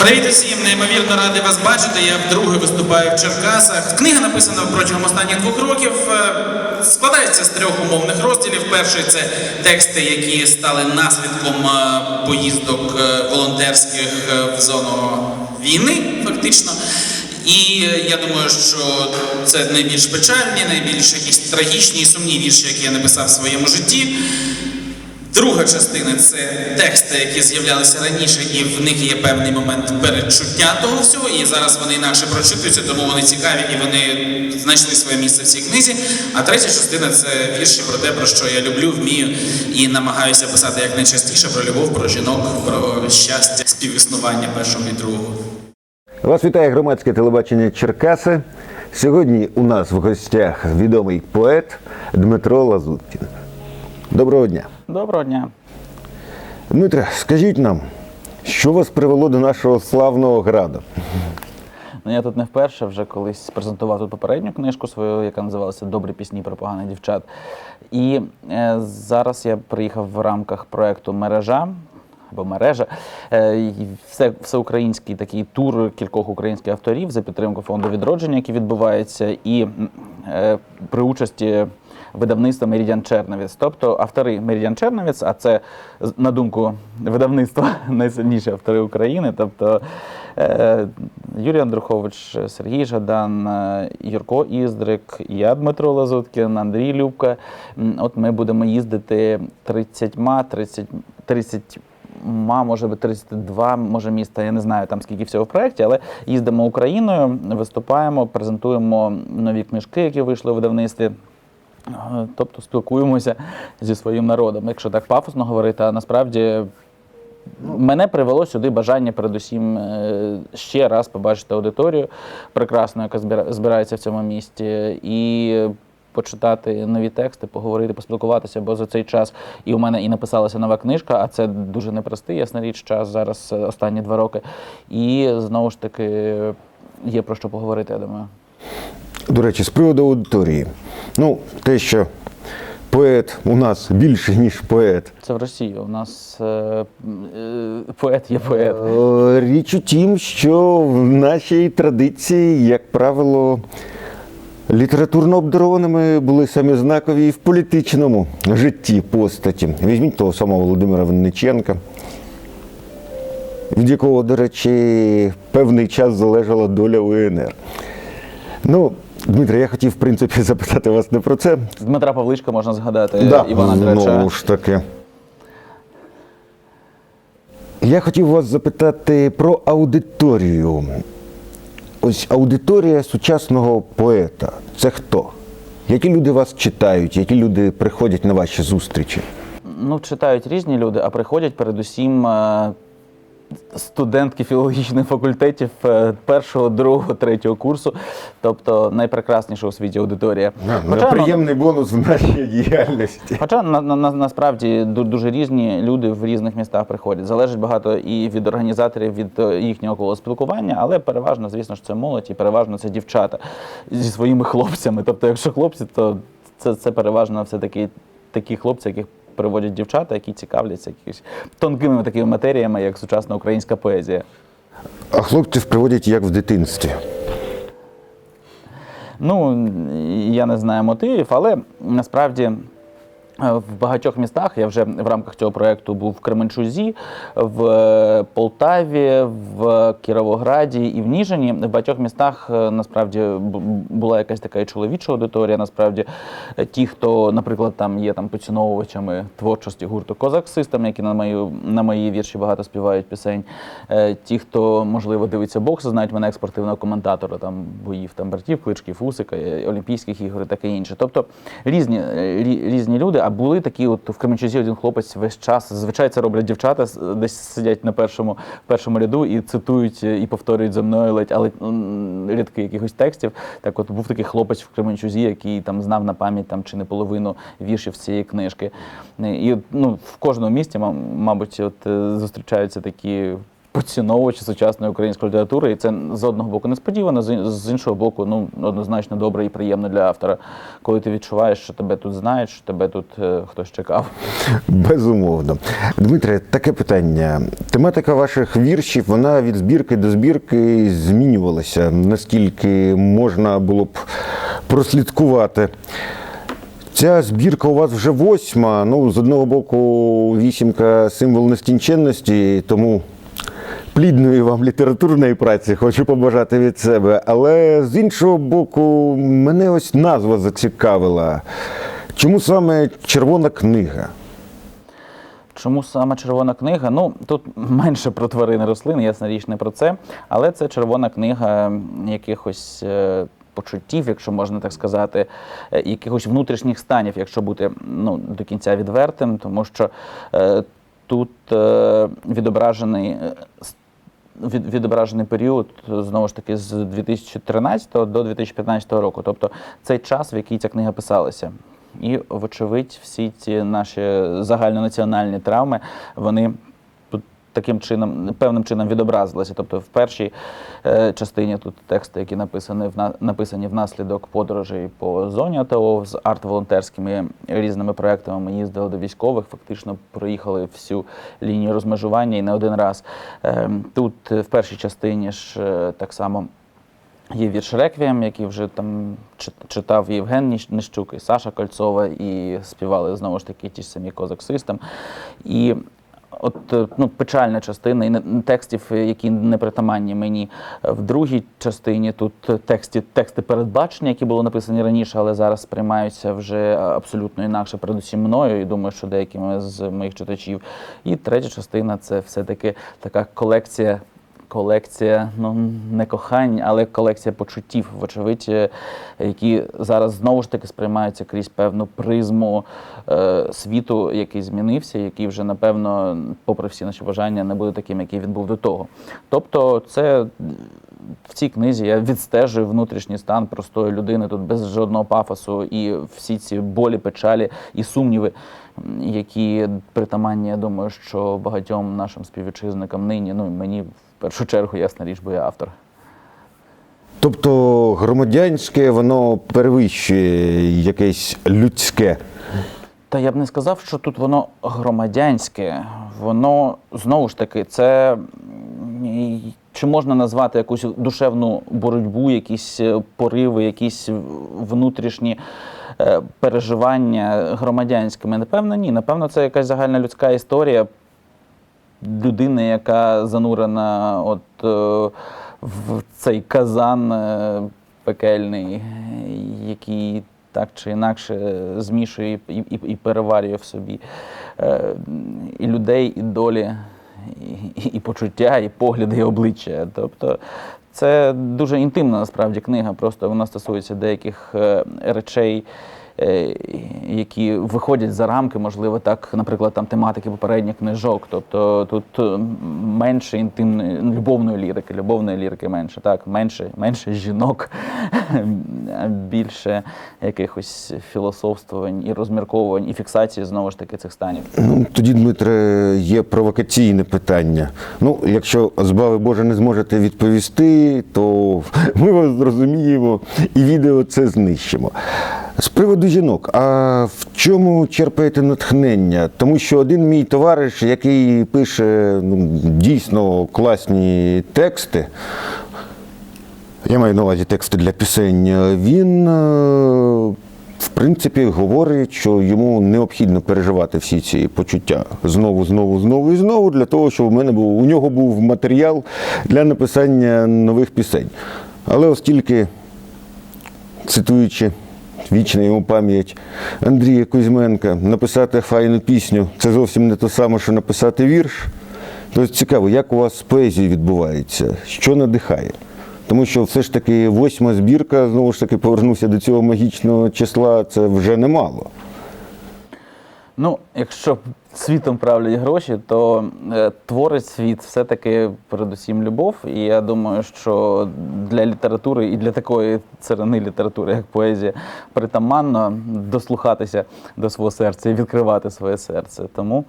Привіт усім! Неймовірно радий вас бачити. Я вдруге виступаю в Черкасах. Книга написана протягом останніх двох років. е, Складається з трьох умовних розділів. Перший це тексти, які стали наслідком е, поїздок е, волонтерських в зону війни, фактично. І я думаю, що це найбільш печальні, найбільш якісь трагічні і сумні вірші, які я написав в своєму житті. Друга частина це тексти, які з'являлися раніше, і в них є певний момент передчуття того всього, і зараз вони інакше прочитуються, тому вони цікаві і вони знайшли своє місце в цій книзі. А третя частина це вірші про те, про що я люблю, вмію і намагаюся писати якнайчастіше про любов, про жінок, про щастя, співіснування першого і другого. Вас вітає громадське телебачення Черкаси. Сьогодні у нас в гостях відомий поет Дмитро Лазуткін. Доброго дня. Доброго дня. Дмитре, скажіть нам, що вас привело до нашого славного граду? Ну я тут не вперше вже колись презентував тут попередню книжку свою, яка називалася Добрі пісні про поганих дівчат. І е, зараз я приїхав в рамках проекту Мережа. Або мережа е, все, всеукраїнський такий тур кількох українських авторів за підтримку фонду відродження, який відбувається, і е, при участі видавництва Меридіан Черновіц. Тобто автори Меридіан Черновіц, а це на думку видавництва найсильніші автори України. Тобто е, Юрій Андрухович, Сергій Жадан, е, Юрко Іздрик, я Дмитро Лазуткін, Андрій Любка. От ми будемо їздити 30, 30, 30 Ма, може би 32, може міста, я не знаю там скільки всього в проєкті, але їздимо Україною, виступаємо, презентуємо нові книжки, які вийшли у видавництві. Е, Тобто спілкуємося зі своїм народом. Якщо так пафосно говорити, а насправді мене привело сюди бажання передусім е, ще раз побачити аудиторію прекрасну, яка збира- збирається в цьому місті, і почитати нові тексти, поговорити, поспілкуватися, бо за цей час і у мене і написалася нова книжка, а це дуже непростий, ясна річ, час зараз е, останні два роки. І знову ж таки є про що поговорити, я думаю. До речі, з приводу аудиторії. Ну, те, що поет у нас більше, ніж поет. Це в Росії. У нас е, е, поет є поет. Е, Річ у тім, що в нашій традиції, як правило, літературно обдарованими були самі знакові і в політичному житті постаті. Візьміть того самого Володимира Винниченка, від якого, до речі, певний час залежала доля УНР. Ну, Дмитре, я хотів, в принципі, запитати вас не про це. З Дмитра Павличка можна згадати Івана Драча. Знову ж таки. Я хотів вас запитати про аудиторію. Ось аудиторія сучасного поета. Це хто? Які люди вас читають, які люди приходять на ваші зустрічі? Ну, читають різні люди, а приходять передусім е, студентки філологічних факультетів е, першого, другого, третього курсу, тобто найпрекрасніша у світі аудиторія. Хоча, ну, бонус в нашій діяльності. Хоча на, на, на, насправді дуже різні люди в різних містах приходять. Залежить багато і від організаторів, від е, їхнього коло спілкування, але переважно, звісно ж, це молодь і переважно це дівчата зі своїми хлопцями. Тобто, якщо хлопці, то це, це переважно все-таки такі хлопці, яких приводять дівчата, які цікавляться якимись тонкими такими матеріями, як сучасна українська поезія. А хлопців приводять як в дитинстві. Ну, я не знаю мотивів, але насправді. Е, В багатьох містах я вже в рамках цього проєкту був в Кременчузі, в е, Полтаві, в Кіровограді і в Ніжині. В багатьох містах е, насправді була якась така і чоловіча аудиторія. Насправді, ті, хто, наприклад, там є там поціновувачами творчості гурту Козак Систем, які на мою на мої вірші багато співають пісень. Ті, хто можливо дивиться бокс, знають мене як спортивного коментатора там боїв там братів, кличків, Усика, Олімпійських ігор і таке інше. Тобто різні, різні люди. А були такі, от в Кременчузі один хлопець весь час. Зазвичай це роблять дівчата, десь сидять на першому, першому ряду і цитують і повторюють за мною ледь, але рядки якихось текстів. Так, от був такий хлопець в Кременчузі, який там знав на пам'ять там чи не половину віршів цієї книжки. І ну, в кожному місті, ма- мабуть, от е, зустрічаються такі поціновувач сучасної української літератури, і це з одного боку несподівано, з іншого боку, ну однозначно добре і приємно для автора, коли ти відчуваєш, що тебе тут знають, що тебе тут е, хтось чекав. Безумовно. Дмитре, таке питання. Тематика ваших віршів вона від збірки до збірки змінювалася. Наскільки можна було б прослідкувати? Ця збірка у вас вже восьма. Ну, з одного боку, вісімка символ нескінченності, тому плідної вам літературної праці хочу побажати від себе. Але з іншого боку, мене ось назва зацікавила. Чому саме червона книга? Чому саме червона книга? Ну тут менше про тварини рослин, ясна річ не про це. Але це червона книга якихось е, почуттів, якщо можна так сказати, е, якихось внутрішніх станів, якщо бути ну, до кінця відвертим, тому що е, тут е, відображений. Від, відображений період знову ж таки з 2013 до 2015 року, тобто цей час, в який ця книга писалася. І, вочевидь, всі ці наші загальнонаціональні травми, вони таким чином, певним чином відобразилися. Тобто, в першій е, частині тут тексти, які написані, написані внаслідок подорожей по зоні АТО з арт-волонтерськими різними проектами. Ми їздили до військових, фактично проїхали всю лінію розмежування і не один раз. Е, тут в першій частині ж е, так само. Є вірш Реквієм, який вже там читав Євген Нищук, і Саша Кольцова, і співали знову ж таки ті ж самі Козак Систем. І от е, ну, печальна частина і текстів, е, які не притаманні мені. Е, В другій частині тут тексти, тексти передбачення, які були написані раніше, але зараз сприймаються вже абсолютно інакше, передусім мною, і думаю, що деякими з моїх читачів. І третя частина це все-таки така колекція колекція, ну не кохань, але колекція почуттів, вочевидь, е, які зараз знову ж таки сприймаються крізь певну призму е, світу, який змінився, який вже напевно, попри всі наші бажання, не буде таким, який він був до того. Тобто, це в цій книзі я відстежую внутрішній стан простої людини тут без жодного пафосу, і всі ці болі, печалі і сумніви, які притаманні, я думаю, що багатьом нашим співвітчизникам нині, ну і мені в першу чергу, ясна річ, бо я автор. Тобто громадянське воно перевищує якесь людське. Та я б не сказав, що тут воно громадянське. Воно знову ж таки, це чи можна назвати якусь душевну боротьбу, якісь е, пориви, якісь внутрішні е, переживання громадянськими? Напевно, ні. Напевно, це якась загальна людська історія людини, яка занурена от е, в цей казан е, пекельний, який так чи інакше змішує і, і, і переварює в собі е, і людей, і долі, і, і почуття, і погляди, і обличчя. Тобто це дуже інтимна насправді книга, просто вона стосується деяких речей. Е, Які виходять за рамки, можливо, так, наприклад, там тематики попередніх книжок. Тобто тут е, менше інтимної любовної лірики, любовної лірики менше, так, менше, менше жінок, більше якихось філософствувань і розмірковувань, і фіксації знову ж таки цих станів. Ну, тоді, Дмитре, є провокаційне питання. Ну, якщо збави Боже не зможете відповісти, то ми вас зрозуміємо і відео це знищимо. З приводу жінок, а в чому черпаєте натхнення? Тому що один мій товариш, який пише ну, дійсно класні тексти, я маю на увазі тексти для пісень. Він, е, в принципі, говорить, що йому необхідно переживати всі ці почуття знову, знову, знову і знову, для того, щоб у мене був у нього був матеріал для написання нових пісень. Але оскільки, цитуючи вічна йому пам'ять Андрія Кузьменка, написати файну пісню це зовсім не те саме, що написати вірш. Тобто цікаво, як у вас з поезією відбувається, що надихає? Тому що все ж таки восьма збірка, знову ж таки, повернувся до цього магічного числа, це вже немало. Ну, якщо світом правлять гроші, то е, творить світ все-таки передусім любов. І я думаю, що для літератури і для такої царини літератури, як поезія, притаманно дослухатися до свого серця і відкривати своє серце. Тому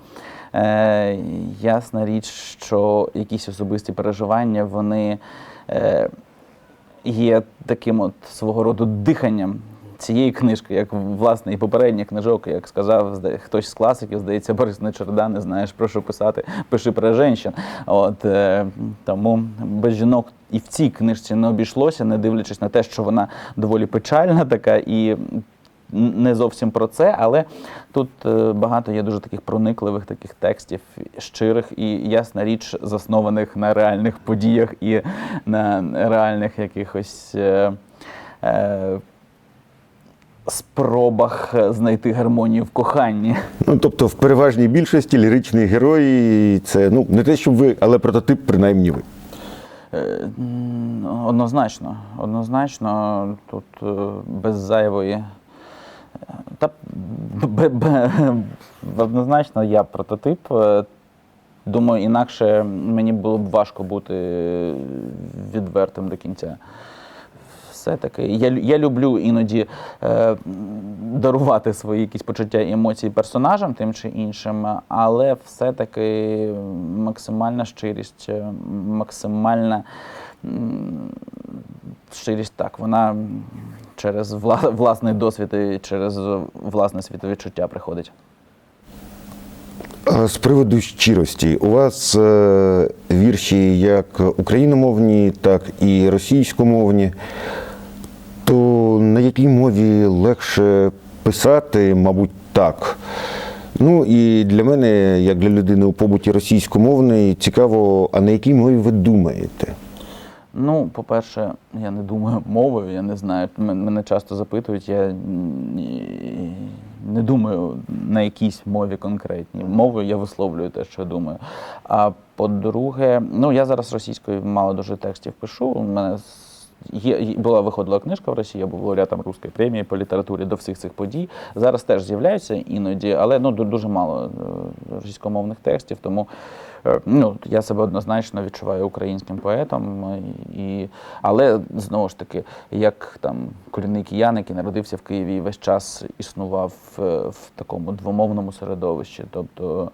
Е, ясна річ, що якісь особисті переживання, вони е, є таким от свого роду диханням цієї книжки, як власне і попередніх книжок, як сказав хтось з класиків, здається, Борис Нечерда, не знаєш про що писати, пиши про жінчин. От е, тому без жінок і в цій книжці не обійшлося, не дивлячись на те, що вона доволі печальна така і. Не зовсім про це, але тут е, багато є дуже таких проникливих таких текстів, щирих і ясна річ, заснованих на реальних подіях і на реальних якихось е, е, спробах знайти гармонію в коханні. Ну, тобто, в переважній більшості ліричні герої це ну не те, щоб ви, але прототип, принаймні ви. Е, Однозначно, однозначно, тут е, без зайвої. е, Та б- б- однозначно я прототип. Е, Думаю, інакше мені було б важко бути відвертим до кінця. Все-таки я, я люблю іноді е, дарувати свої якісь почуття і емоції персонажам тим чи іншим, але все-таки максимальна щирість, е, максимальна щирість так, вона через вла- власний досвід і через власне світовідчуття приходить. З приводу щирості, у вас е, вірші як україномовні, так і російськомовні. На якій мові легше писати, мабуть, так. Ну і для мене, як для людини у побуті російськомовної, цікаво, а на якій мові ви думаєте? Ну, по-перше, я не думаю мовою, я не знаю. Мене часто запитують, я не думаю на якійсь мові конкретній. Мовою я висловлюю те, що думаю. А по-друге, ну я зараз російською мало дуже текстів пишу. У мене є- була виходила книжка в Росії, я був лауреатом Руської премії по літературі до всіх цих подій. Зараз теж з'являються іноді, але ну дуже мало е, російськомовних текстів. Тому е, ну я себе однозначно відчуваю українським поетом. І, але знову ж таки, як там корінний киян, який народився в Києві і весь час існував е, в такому двомовному середовищі. Тобто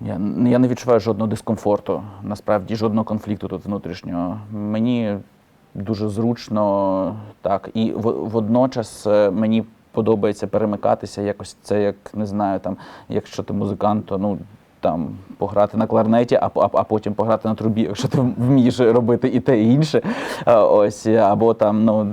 я, я не відчуваю жодного дискомфорту, насправді жодного конфлікту тут внутрішнього. Мені дуже зручно так. І водночас е, мені подобається перемикатися якось це, як не знаю, там, якщо ти музикант, то ну. Там пограти на кларнеті, а, а, а потім пограти на трубі, якщо ти вмієш робити і те, і інше. Ось, або там, ну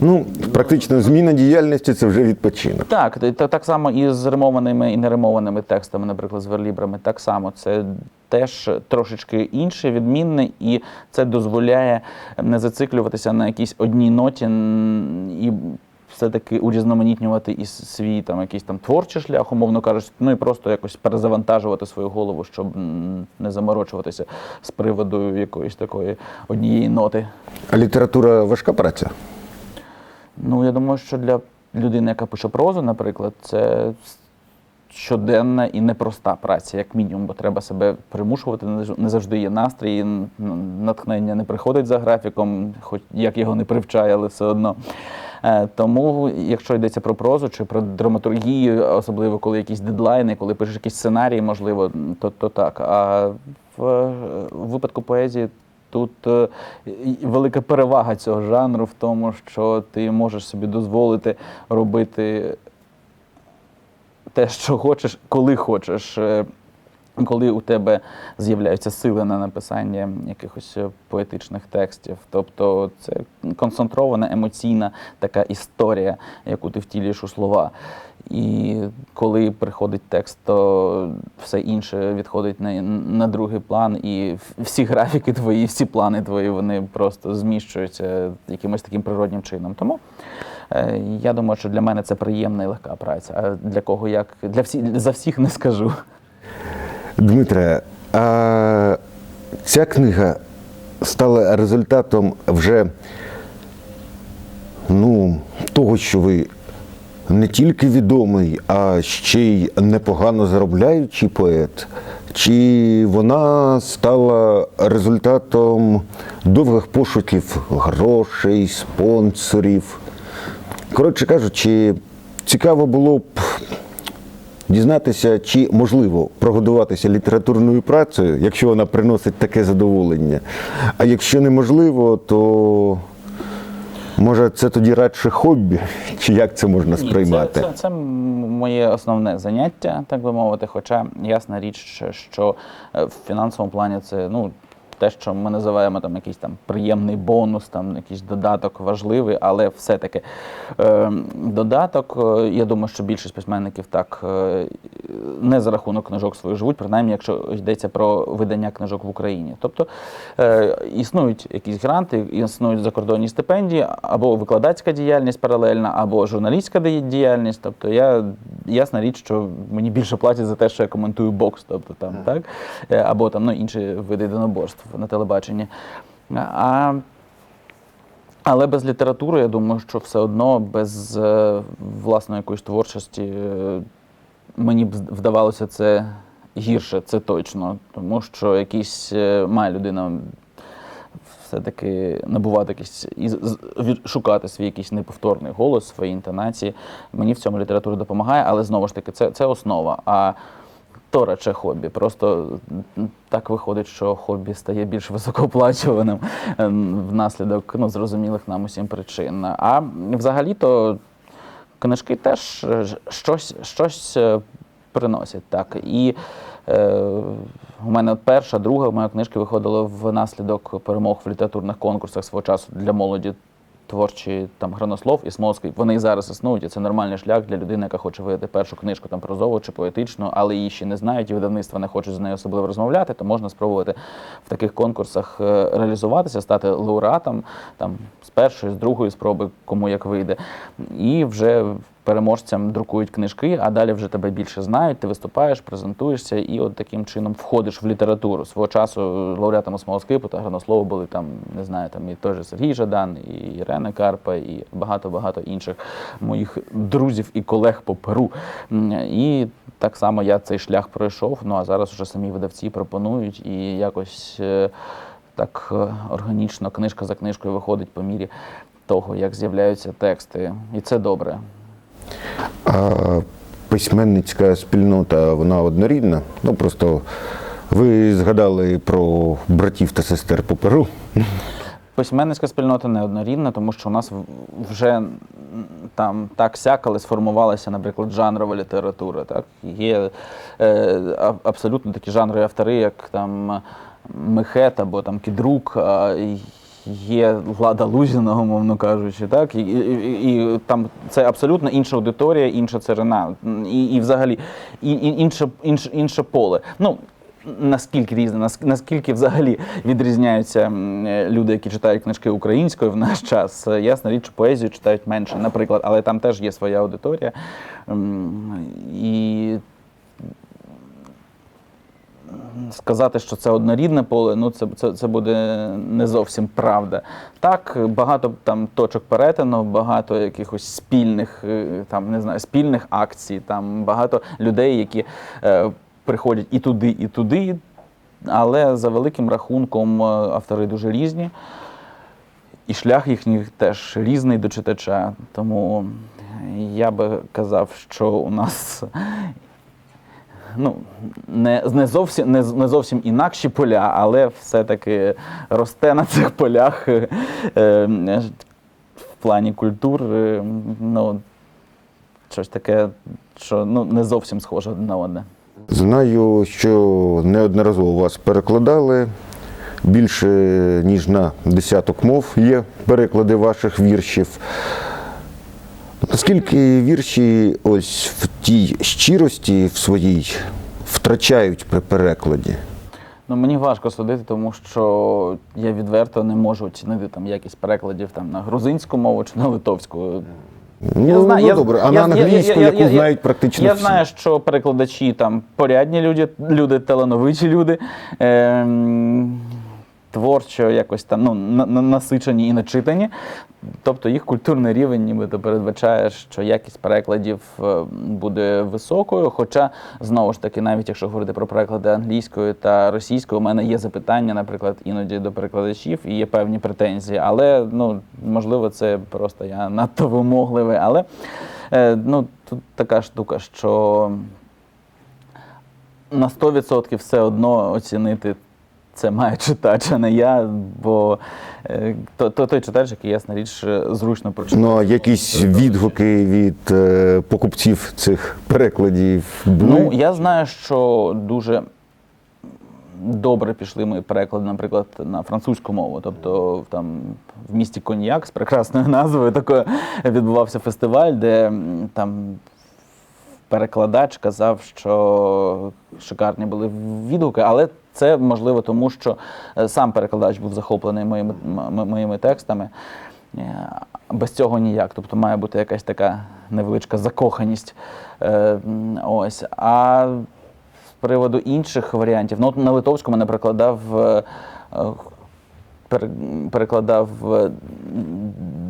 Ну, практично зміна діяльності це вже відпочинок. так, та- та- так само і з римованими і неримованими текстами, наприклад, з верлібрами, так само це теж трошечки інше, відмінне, і це дозволяє не зациклюватися на якійсь одній ноті і все-таки урізноманітнювати і с- свій там якийсь там творчий шлях, умовно кажучи, ну і просто якось перезавантажувати свою голову, щоб м, не заморочуватися з приводу якоїсь такої однієї ноти. А література важка праця. Ну, я думаю, що для людини, яка пише прозу, наприклад, це щоденна і непроста праця, як мінімум, бо треба себе примушувати, не завжди є настрій, натхнення не приходить за графіком, хоч як його не привчає, але все одно. Е, Тому, якщо йдеться про прозу чи про драматургію, особливо коли якісь дедлайни, коли пишеш якісь сценарії, можливо, то, то так. А в, е, в випадку поезії Тут е, велика перевага цього жанру в тому, що ти можеш собі дозволити робити те, що хочеш, коли хочеш. Е, Коли у тебе з'являються сили на написання якихось е, поетичних текстів, тобто це концентрована емоційна така історія, яку ти втілюєш у слова. І коли приходить текст, то все інше відходить на, на другий план, і всі графіки твої, всі плани твої, вони просто зміщуються якимось таким природнім чином. Тому е, я думаю, що для мене це приємна і легка праця. А для кого як для всіх за всіх не скажу. Дмитре, а ця книга стала результатом вже ну, того, що ви не тільки відомий, а ще й непогано заробляючий поет. Чи вона стала результатом довгих пошуків грошей, спонсорів? Коротше кажучи, цікаво було б дізнатися, чи можливо прогодуватися літературною працею, якщо вона приносить таке задоволення. А якщо неможливо, то може це тоді радше хобі, чи як це можна Ні, сприймати? Це, це, це моє основне заняття, так би мовити. Хоча ясна річ, що- що е, в фінансовому плані це ну. Те, що ми називаємо там якийсь там приємний бонус, там якийсь додаток важливий, але все-таки е, додаток, е, я думаю, що більшість письменників так е, не за рахунок книжок своїх живуть, принаймні, якщо йдеться про видання книжок в Україні. Тобто е, існують якісь гранти, існують закордонні стипендії, або викладацька діяльність паралельна, або журналістська ді- діяльність. Тобто я ясна річ, що мені більше платять за те, що я коментую бокс, тобто там так, Е, або там ну, інші види єдиноборств на телебаченні. А але без літератури, я думаю, що все одно без е, власної якоїсь творчості е, мені б вдавалося це гірше, це точно. Тому що якийсь е, має людина все-таки набувати якийсь і шукати свій якийсь неповторний голос, свої інтонації. Мені в цьому література допомагає, але знову ж таки, це, це основа. А то радше хобі. Просто так виходить, що хобі стає більш високооплачуваним ем, внаслідок ну, зрозумілих нам усім причин. А взагалі-то книжки теж е, щось, щось е, приносять. Так. І е, у мене перша, друга моя книжки виходила внаслідок перемог в літературних конкурсах свого часу для молоді. Творчі там Гранослов і Смолський, вони зараз існують, і це нормальний шлях для людини, яка хоче видати першу книжку там прозову чи поетичну, але її ще не знають, і видавництва не хочуть з нею особливо розмовляти, то можна спробувати в таких конкурсах е, реалізуватися, стати лауреатом там з першої, з другої спроби, кому як вийде. І вже переможцям друкують книжки, а далі вже тебе більше знають, ти виступаєш, презентуєшся і от таким чином входиш в літературу. Свого часу лауреатами Смолоскипу та Гранослову були там, не знаю, там і той же Сергій Жадан, і Ірена Карпа, і багато-багато інших моїх друзів і колег по Перу. І так само я цей шлях пройшов. Ну а зараз вже самі видавці пропонують і якось е, так е, органічно, книжка за книжкою виходить по мірі того, як з'являються тексти. І це добре. А письменницька спільнота, вона однорідна. Ну просто ви згадали про братів та сестер по Перу. Письменницька спільнота неоднорідна, тому що у нас вже там так сяк, але сформувалася, наприклад, жанрова література. Так? Є е, абсолютно такі жанрові автори, як там Мехет або там Кідрук. Є влада Лузіна, умовно кажучи, так і, і, і, там це абсолютно інша аудиторія, інша царина, і, і взагалі і, і, інше, інше, інше поле. Ну наскільки різне, нас- наскільки взагалі відрізняються люди, які читають книжки українською в наш час. Ясна річ, поезію читають менше, наприклад, але там теж є своя аудиторія. І сказати, що це однорідне поле, ну це, це, це буде не зовсім правда. Так, багато там точок перетину, багато якихось спільних, е, там не знаю, спільних акцій, там багато людей, які е, приходять і туди, і туди. Але за великим рахунком е, автори дуже різні. І шлях їхній теж різний до читача. Тому я би казав, що у нас ну, не, не, зовсім, не, не зовсім інакші поля, але все-таки росте на цих полях е, е, в плані культур. е, ну, щось таке, що ну, не зовсім схоже на одне. Знаю, що неодноразово вас перекладали. Більше ніж на десяток мов є переклади ваших віршів. Наскільки вірші ось в тій щирості в своїй втрачають при перекладі? Ну, мені важко судити, тому що я відверто не можу оцінити там якість перекладів там, на грузинську мову чи на литовську. Ну, ну добре, а на англійську, яку знають практично Я всі? знаю, що перекладачі там порядні люди, люди талановиті люди. Ем, Творчо якось там ну, на- на- насичені і начитані. Тобто їх культурний рівень нібито передбачає, що якість перекладів е, буде високою. Хоча, знову ж таки, навіть якщо говорити про переклади англійською та російською, у мене є запитання, наприклад, іноді до перекладачів і є певні претензії. Але ну, можливо, це просто я надто вимогливий. Але е, ну, тут така штука, що на 100% все одно оцінити це має читач, а не я, бо е, то, то той читач, який ясна річ, е, зручно прочитати. Ну, якісь відгуки від е, покупців цих перекладів були? Ну, я знаю, що дуже добре пішли мої переклади, наприклад, на французьку мову. Тобто там в місті Коньяк з прекрасною назвою такою відбувався фестиваль, де там перекладач казав, що шикарні були відгуки, але це можливо тому, що е, сам перекладач був захоплений моїми, моїми текстами. Е, Без цього ніяк. Тобто має бути якась така невеличка закоханість. Е, Ось. А з приводу інших варіантів, ну от на литовському не перекладав. пере- перекладав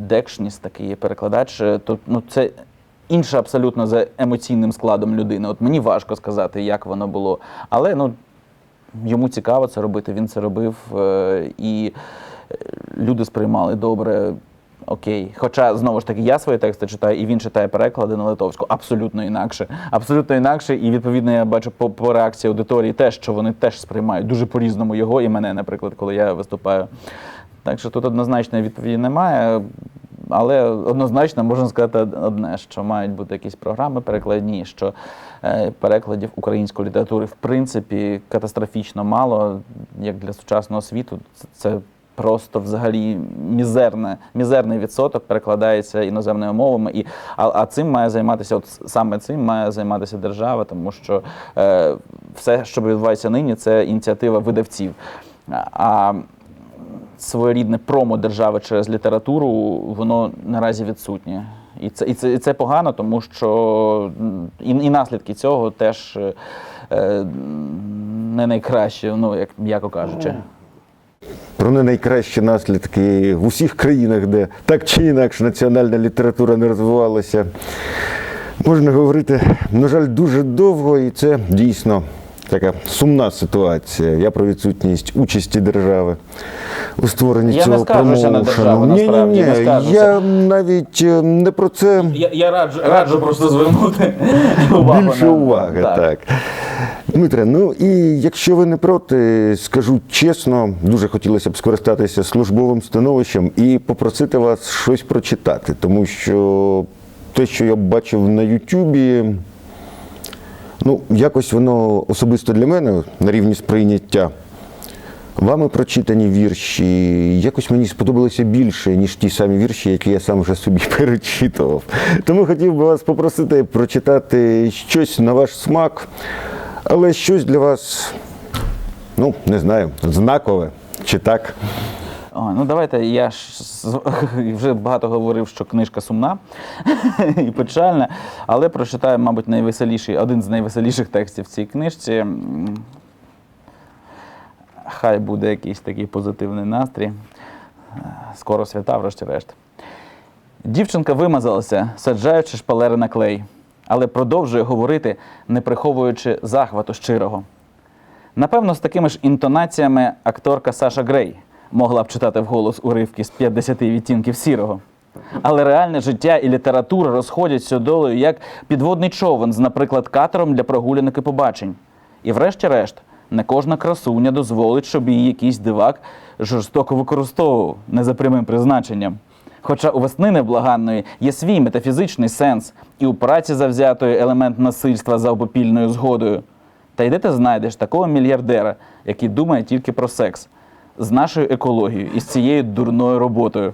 Декшніс, такий перекладач. То, ну, це інше абсолютно за емоційним складом людини. От мені важко сказати, як воно було. Але ну, йому цікаво це робити, він це робив, е, і е, люди сприймали добре. Окей. Хоча, знову ж таки, я свої тексти читаю, і він читає переклади на литовську. Абсолютно інакше. Абсолютно інакше. І відповідно я бачу по, по реакції аудиторії теж, що вони теж сприймають дуже по-різному його і мене, наприклад, коли я виступаю. Так що тут однозначної відповіді немає. Але однозначно можна сказати одне, що мають бути якісь програми перекладні, що е, перекладів української літератури в принципі катастрофічно мало, як для сучасного світу. Це- просто взагалі мізерне, мізерний відсоток перекладається іноземними мовами. І, а, а цим має займатися, от саме цим має займатися держава, тому що е, все, що відбувається нині, це ініціатива видавців. А своєрідне промо держави через літературу, воно наразі відсутнє. І це, і це, і це погано, тому що і, і наслідки цього теж е, не найкраще, ну, як м'яко кажучи. Про не найкращі наслідки в усіх країнах, де так чи інакше національна література не розвивалася. Можна говорити, на жаль, дуже довго, і це дійсно така сумна ситуація. Я про відсутність участі держави у створенні Я цього промоушену. не Ні-ні-ні, скаржуся. я навіть е, не про це. Я, я раджу, раджу просто звернути увагу. Більше уваги, так. Дмитре, ну і якщо ви не проти, скажу чесно, дуже хотілося б скористатися службовим становищем і попросити вас щось прочитати, тому що те, що я бачив на Ютубі, ну, якось воно особисто для мене на рівні сприйняття. Вами прочитані вірші якось мені сподобалося більше, ніж ті самі вірші, які я сам вже собі перечитував. Тому хотів би вас попросити прочитати щось на ваш смак, але щось для вас, ну, не знаю, знакове чи так. Ой, ну давайте я ж вже багато говорив, що книжка сумна і печальна, але прочитаю, мабуть, найвеселіший, один з найвеселіших текстів в цій книжці. Хай буде якийсь такий позитивний настрій. Е, Скоро свята, врешті-решт. Дівчинка вимазалася, саджаючи шпалери на клей, але продовжує говорити, не приховуючи захвату щирого. Напевно, з такими ж інтонаціями акторка Саша Грей могла б читати вголос уривки з 50 відтінків сірого. Але реальне життя і література розходяться долею як підводний човен з, наприклад, катером для прогулянок і побачень. І врешті-решт, не кожна красуня дозволить, щоб її якийсь дивак жорстоко використовував не за прямим призначенням. Хоча у весни невблаганної є свій метафізичний сенс, і у праці завзятої елемент насильства за обопільною згодою. Та й де ти знайдеш такого мільярдера, який думає тільки про секс, з нашою екологією і з цією дурною роботою.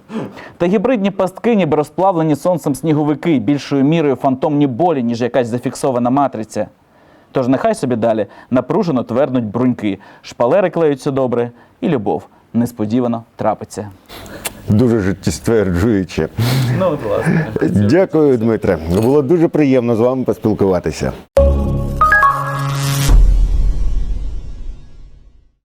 Та гібридні пастки, ніби розплавлені сонцем сніговики, більшою мірою фантомні болі, ніж якась зафіксована матриця. Тож нехай собі далі напружено тверднуть бруньки, шпалери клеються добре, і любов несподівано трапиться. Дуже життєстверджуюче. Ну, от, власне. Дякую, Дмитре. Було дуже приємно з вами поспілкуватися.